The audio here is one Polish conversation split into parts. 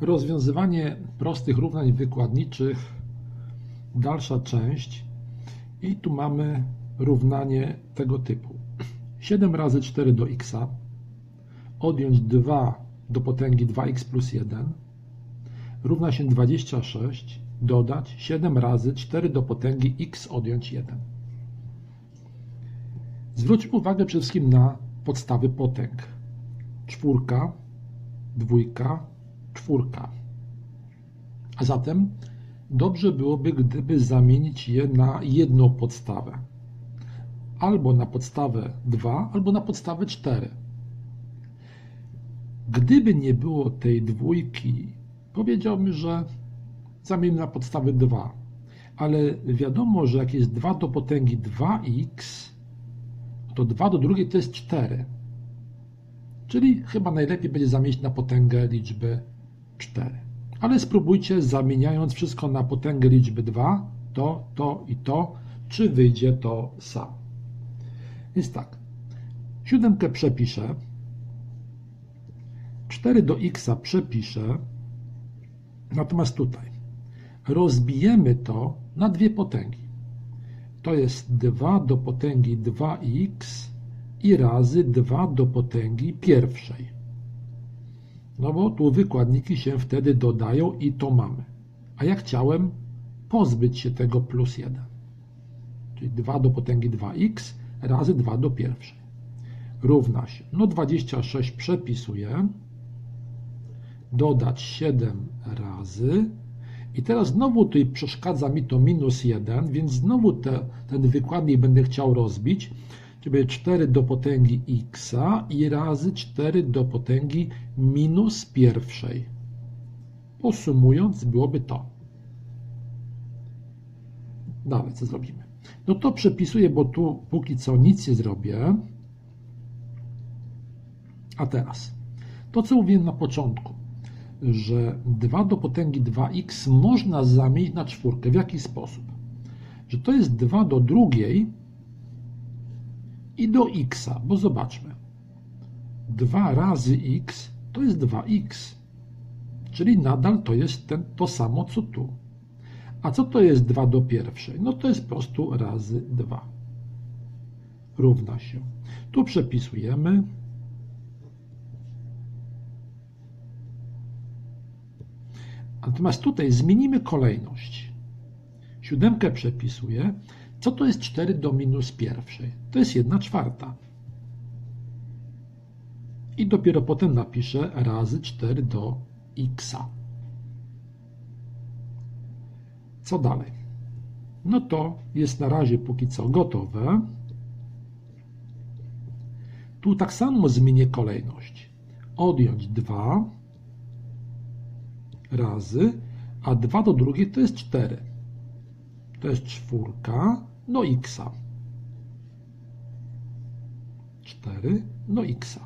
Rozwiązywanie prostych równań wykładniczych, dalsza część. I tu mamy równanie tego typu. 7 razy 4 do x, odjąć 2 do potęgi 2x plus 1, równa się 26, dodać 7 razy 4 do potęgi x odjąć 1. Zwróćmy uwagę przede wszystkim na podstawy potęg. Czwórka, dwójka, czwórka. A zatem dobrze byłoby, gdyby zamienić je na jedną podstawę. Albo na podstawę 2, albo na podstawę 4. Gdyby nie było tej dwójki, powiedziałbym, że zamienimy na podstawę 2. Ale wiadomo, że jak jest 2 do potęgi 2x, to 2 do drugiej to jest 4. Czyli chyba najlepiej będzie zamienić na potęgę liczby 4. Ale spróbujcie zamieniając wszystko na potęgę liczby 2, to, to i to, czy wyjdzie to samo. Więc tak, siódemkę przepiszę, 4 do x przepiszę, natomiast tutaj rozbijemy to na dwie potęgi. To jest 2 do potęgi 2x i razy 2 do potęgi pierwszej. No bo tu wykładniki się wtedy dodają i to mamy. A ja chciałem pozbyć się tego plus 1. Czyli 2 do potęgi 2x razy 2 do pierwszej. Równa się, no 26 przepisuję, dodać 7 razy i teraz znowu tutaj przeszkadza mi to minus 1, więc znowu te, ten wykładnik będę chciał rozbić, czyli 4 do potęgi x i razy 4 do potęgi minus pierwszej. Posumując byłoby to. Dalej, co zrobimy? No to przepisuję, bo tu póki co nic nie zrobię. A teraz, to co mówiłem na początku, że 2 do potęgi 2x można zamienić na czwórkę. W jaki sposób? Że to jest 2 do drugiej i do x, bo zobaczmy. 2 razy x to jest 2x, czyli nadal to jest ten, to samo co tu. A co to jest 2 do pierwszej? No to jest po prostu razy 2. Równa się. Tu przepisujemy. Natomiast tutaj zmienimy kolejność. Siódemkę przepisuję. Co to jest 4 do minus pierwszej? To jest 1 czwarta. I dopiero potem napiszę razy 4 do x. Co dalej? No to jest na razie póki co gotowe. Tu tak samo zmienię kolejność. Odjąć 2 razy, a 2 do drugiej to jest 4. To jest czwórka, no x. 4, no x.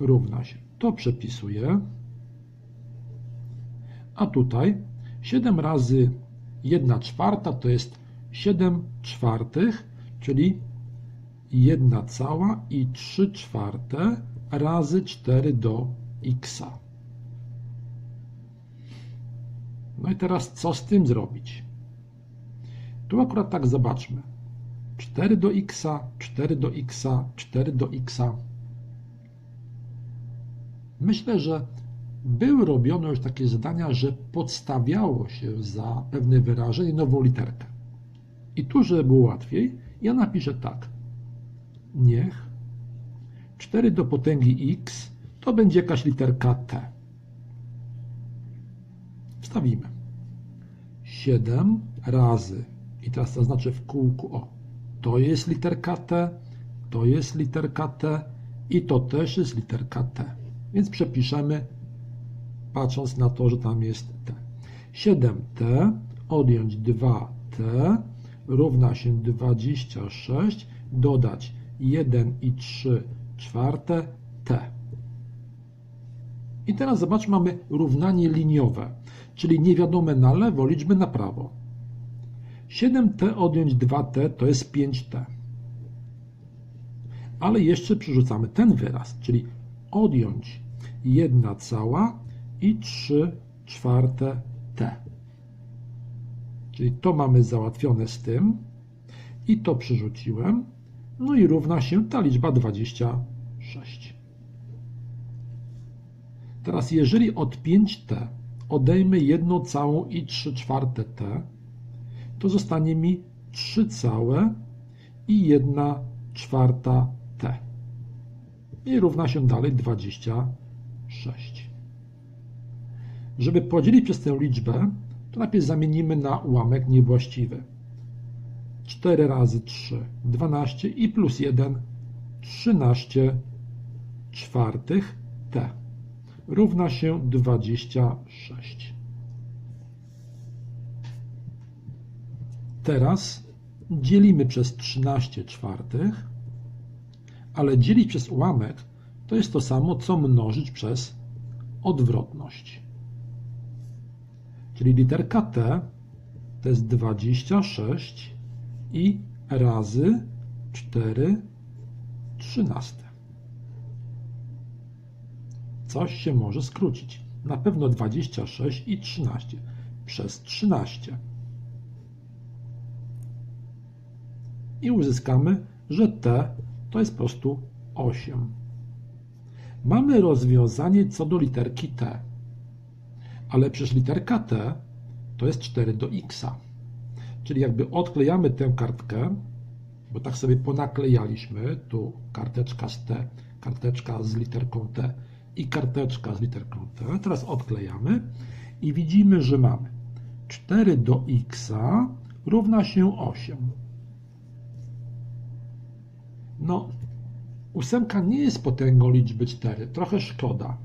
Równa się. To przepisuję. A tutaj 7 razy 1 czwarta to jest 7 czwartych, czyli 1 cała i 3 czwarte razy 4 do x. No i teraz co z tym zrobić? Tu akurat tak zobaczmy. 4 do x, 4 do x, 4 do x. Myślę, że były robione już takie zadania, że podstawiało się za pewne wyrażenie nową literkę. I tu, żeby było łatwiej, ja napiszę tak. Niech 4 do potęgi x to będzie jakaś literka t. Wstawimy. 7 razy i teraz zaznaczę w kółku o. To jest literka T, to jest literka T i to też jest literka T. Więc przepiszemy, patrząc na to, że tam jest T. 7T odjąć 2T równa się 26, dodać 1 i 3 czwarte T. I teraz zobaczmy, mamy równanie liniowe, czyli niewiadome na lewo, liczby na prawo. 7t odjąć 2t to jest 5t. Ale jeszcze przerzucamy ten wyraz, czyli odjąć 1 cała i 3 czwarte t. Czyli to mamy załatwione z tym i to przerzuciłem. No i równa się ta liczba 26. Teraz jeżeli od 5t odejmę 1 całą i 3 czwarte t, to zostanie mi 3 całe i 1 czwarta t. I równa się dalej 26. Żeby podzielić przez tę liczbę, to najpierw zamienimy na ułamek niewłaściwy. 4 razy 3, 12 i plus 1, 13 czwartych t równa się 26. Teraz dzielimy przez 13 czwartych, ale dzielić przez ułamek to jest to samo, co mnożyć przez odwrotność. Czyli literka T to jest 26 i razy 4 trzynaste. Coś się może skrócić. Na pewno 26 i 13 przez 13. I uzyskamy, że t to jest po prostu 8. Mamy rozwiązanie co do literki t, ale przecież literka t to jest 4 do x. Czyli jakby odklejamy tę kartkę, bo tak sobie ponaklejaliśmy, tu karteczka z t, karteczka z literką t i karteczka z literką t. Teraz odklejamy i widzimy, że mamy 4 do x równa się 8. No, ósemka nie jest potęgą liczby 4, trochę szkoda.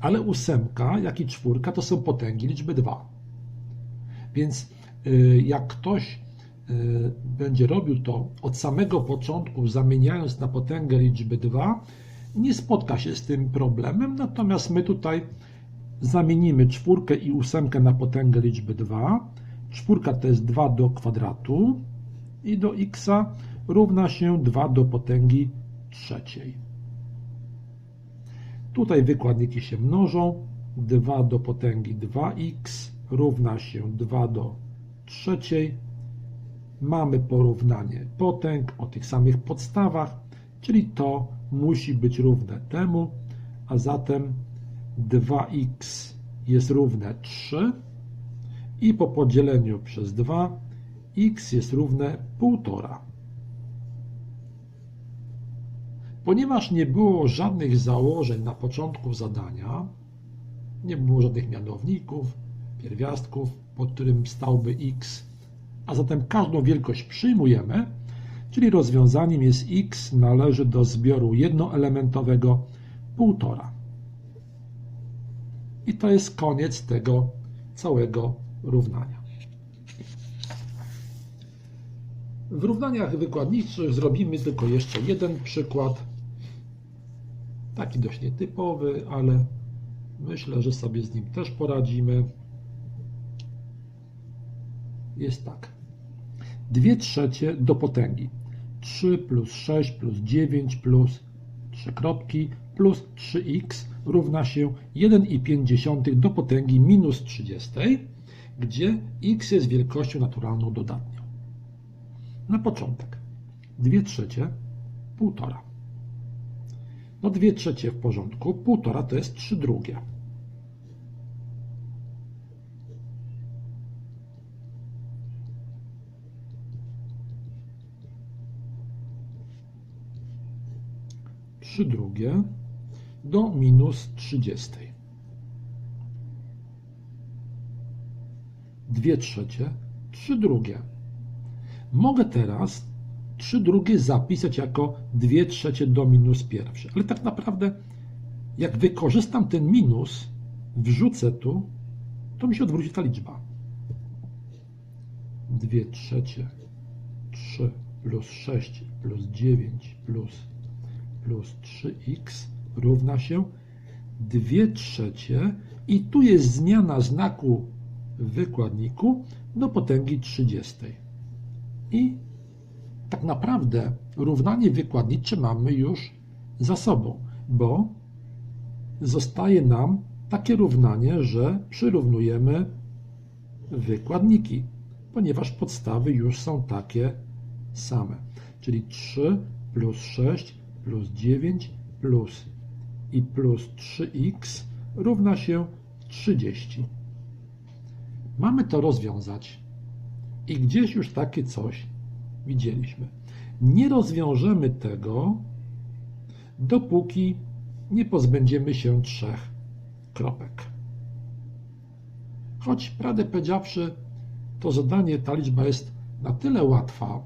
Ale ósemka, jak i czwórka to są potęgi liczby 2. Więc y, jak ktoś y, będzie robił to od samego początku, zamieniając na potęgę liczby 2, nie spotka się z tym problemem, natomiast my tutaj zamienimy czwórkę i ósemkę na potęgę liczby 2. Czwórka to jest 2 do kwadratu i do x równa się 2 do potęgi trzeciej. Tutaj wykładniki się mnożą. 2 do potęgi 2x równa się 2 do trzeciej. Mamy porównanie potęg o tych samych podstawach, czyli to musi być równe temu, a zatem 2x jest równe 3 i po podzieleniu przez 2 x jest równe 1,5. Ponieważ nie było żadnych założeń na początku zadania, nie było żadnych mianowników, pierwiastków, pod którym stałby x, a zatem każdą wielkość przyjmujemy, czyli rozwiązaniem jest x należy do zbioru jednoelementowego 1,5. I to jest koniec tego całego równania. W równaniach wykładniczych zrobimy tylko jeszcze jeden przykład. Taki dość nietypowy, ale myślę, że sobie z nim też poradzimy. Jest tak. 2 trzecie do potęgi. 3 plus 6 plus 9 plus 3 kropki plus 3x równa się 1,5 do potęgi minus 30, gdzie x jest wielkością naturalną dodatnią. Na początek 2 trzecie, 1,5. No 2 trzecie w porządku, 1,5 to jest 3 drugie. Trzy drugie do minus 30. 2 trzecie, 3 drugie. Mogę teraz 3 drugie zapisać jako 2 trzecie do minus pierwsze. Ale tak naprawdę, jak wykorzystam ten minus, wrzucę tu, to mi się odwróci ta liczba. 2 trzecie, 3 plus 6 plus 9 plus, plus 3x równa się 2 trzecie i tu jest zmiana znaku w wykładniku do potęgi 30. I tak naprawdę równanie wykładnicze mamy już za sobą, bo zostaje nam takie równanie, że przyrównujemy wykładniki, ponieważ podstawy już są takie same. Czyli 3 plus 6 plus 9 plus i plus 3x równa się 30. Mamy to rozwiązać. I gdzieś już takie coś widzieliśmy. Nie rozwiążemy tego, dopóki nie pozbędziemy się trzech kropek. Choć, prawdę powiedziawszy, to zadanie, ta liczba jest na tyle łatwa,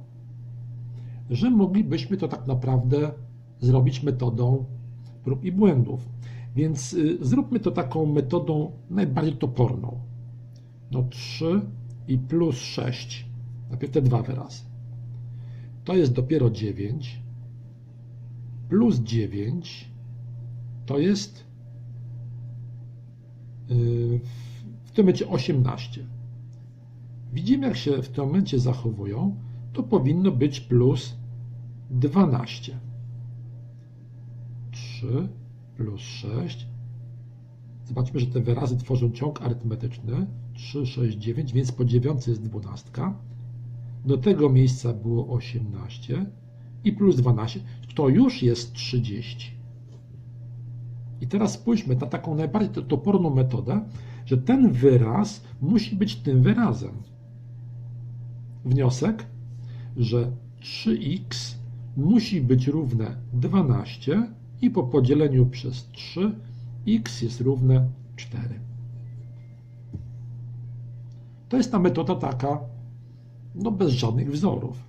że moglibyśmy to tak naprawdę zrobić metodą prób i błędów. Więc y, zróbmy to taką metodą najbardziej toporną. No 3 i plus 6. Najpierw te dwa wyrazy. To jest dopiero 9. Plus 9 to jest yy, w tym momencie 18. Widzimy, jak się w tym momencie zachowują. To powinno być plus 12. 3 plus 6. Zobaczmy, że te wyrazy tworzą ciąg arytmetyczny. 3, 6, 9, więc po 9 jest 12. Do tego miejsca było 18 i plus 12. To już jest 30. I teraz spójrzmy na taką najbardziej toporną metodę, że ten wyraz musi być tym wyrazem. Wniosek, że 3x musi być równe 12 i po podzieleniu przez 3 x jest równe 4. To jest ta metoda taka, no bez żadnych wzorów.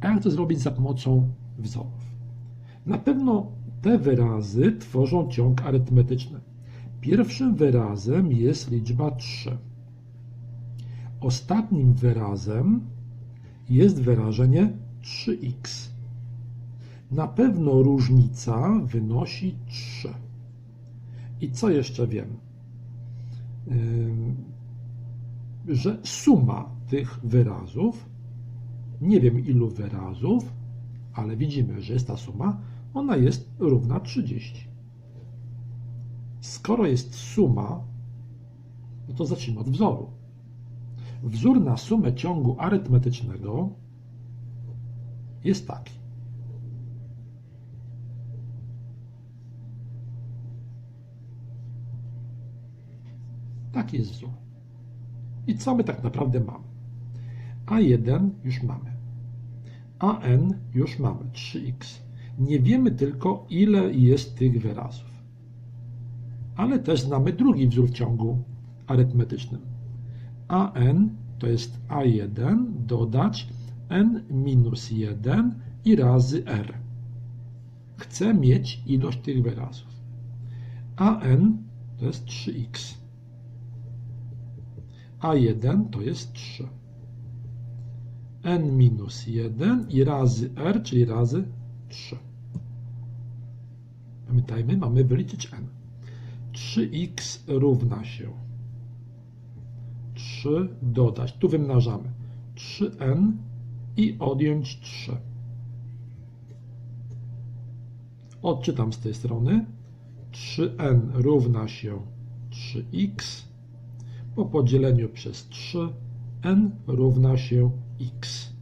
A jak to zrobić za pomocą wzorów? Na pewno te wyrazy tworzą ciąg arytmetyczny. Pierwszym wyrazem jest liczba 3. Ostatnim wyrazem jest wyrażenie 3x. Na pewno różnica wynosi 3. I co jeszcze wiem? Że suma tych wyrazów, nie wiem ilu wyrazów, ale widzimy, że jest ta suma, ona jest równa 30. Skoro jest suma, no to zacznijmy od wzoru. Wzór na sumę ciągu arytmetycznego jest taki. Taki jest wzór. I co my tak naprawdę mamy? A1 już mamy. AN już mamy, 3x. Nie wiemy tylko, ile jest tych wyrazów. Ale też znamy drugi wzór w ciągu arytmetycznym. AN to jest A1 dodać n minus 1 i razy r. Chcę mieć ilość tych wyrazów. AN to jest 3x. A1 to jest 3. n minus 1 i razy r, czyli razy 3. Pamiętajmy, mamy wyliczyć n. 3x równa się 3 dodać, tu wymnażamy 3n i odjąć 3. Odczytam z tej strony. 3n równa się 3x po podzieleniu przez 3 n równa się x.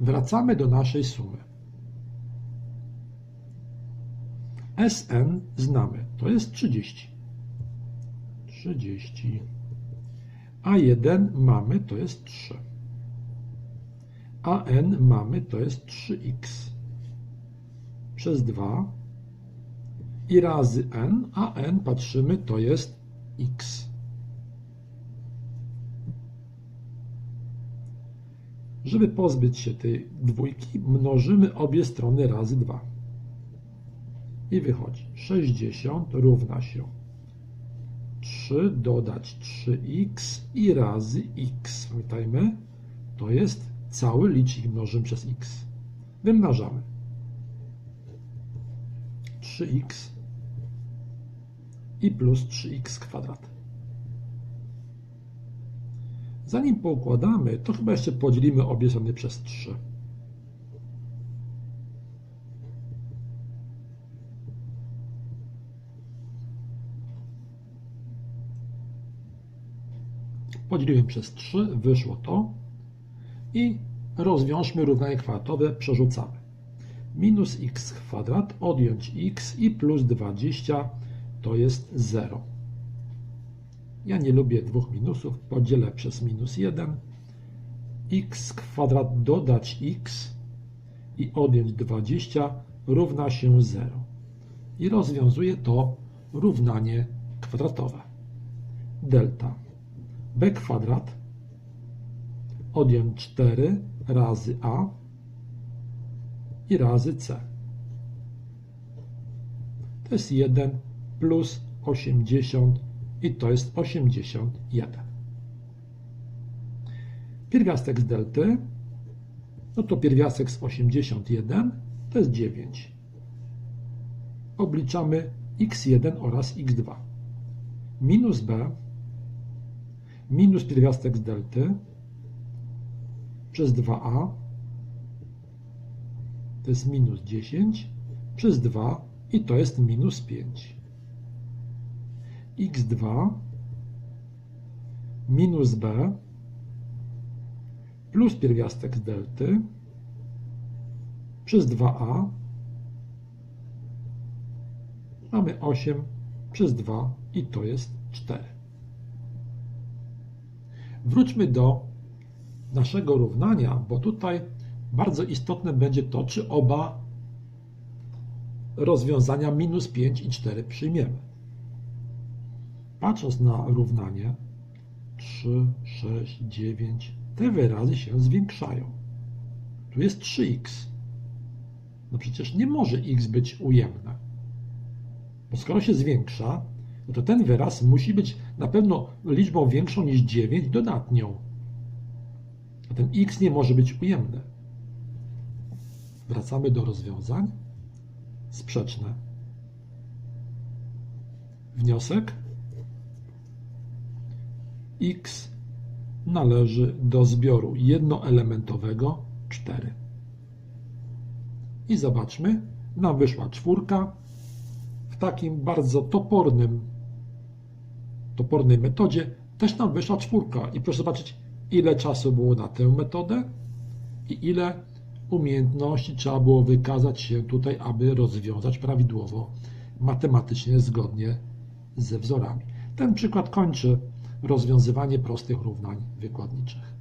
Wracamy do naszej sumy. Sn znamy, to jest 30. 30. A1 mamy, to jest 3. AN mamy, to jest 3x przez 2 i razy n, a n patrzymy, to jest x. Żeby pozbyć się tej dwójki, mnożymy obie strony razy 2. I wychodzi 60 równa się 3 dodać 3x i razy x. Pamiętajmy, to jest cały licznik mnożymy przez x. Wymnażamy. 3x i plus 3x kwadrat. Zanim poukładamy, to chyba jeszcze podzielimy obie strony przez 3. Podzieliłem przez 3, wyszło to. I rozwiążmy równanie kwadratowe, przerzucamy. Minus x kwadrat, odjąć x i plus 20 to jest 0. Ja nie lubię dwóch minusów, podzielę przez minus 1. x kwadrat dodać x i odjąć 20 równa się 0. I rozwiązuję to równanie kwadratowe. Delta b kwadrat odjąć 4 razy a i razy c. To jest 1 plus 80 i to jest 81. Pierwiastek z delty, no to pierwiastek z 81 to jest 9. Obliczamy x1 oraz x2. Minus b minus pierwiastek z delty przez 2a to jest minus 10 przez 2 i to jest minus 5. x2 minus b plus pierwiastek z delty przez 2a mamy 8 przez 2 i to jest 4. Wróćmy do naszego równania, bo tutaj bardzo istotne będzie to, czy oba rozwiązania minus 5 i 4 przyjmiemy. Patrząc na równanie 3, 6, 9, te wyrazy się zwiększają. Tu jest 3x. No przecież nie może x być ujemne. Bo skoro się zwiększa, no to ten wyraz musi być na pewno liczbą większą niż 9 dodatnią. A ten x nie może być ujemny. Wracamy do rozwiązań. Sprzeczne. Wniosek. X należy do zbioru jednoelementowego 4. I zobaczmy, nam wyszła czwórka w takim bardzo topornym, topornej metodzie też nam wyszła czwórka. I proszę zobaczyć, ile czasu było na tę metodę i ile umiejętności trzeba było wykazać się tutaj, aby rozwiązać prawidłowo, matematycznie, zgodnie ze wzorami. Ten przykład kończy rozwiązywanie prostych równań wykładniczych.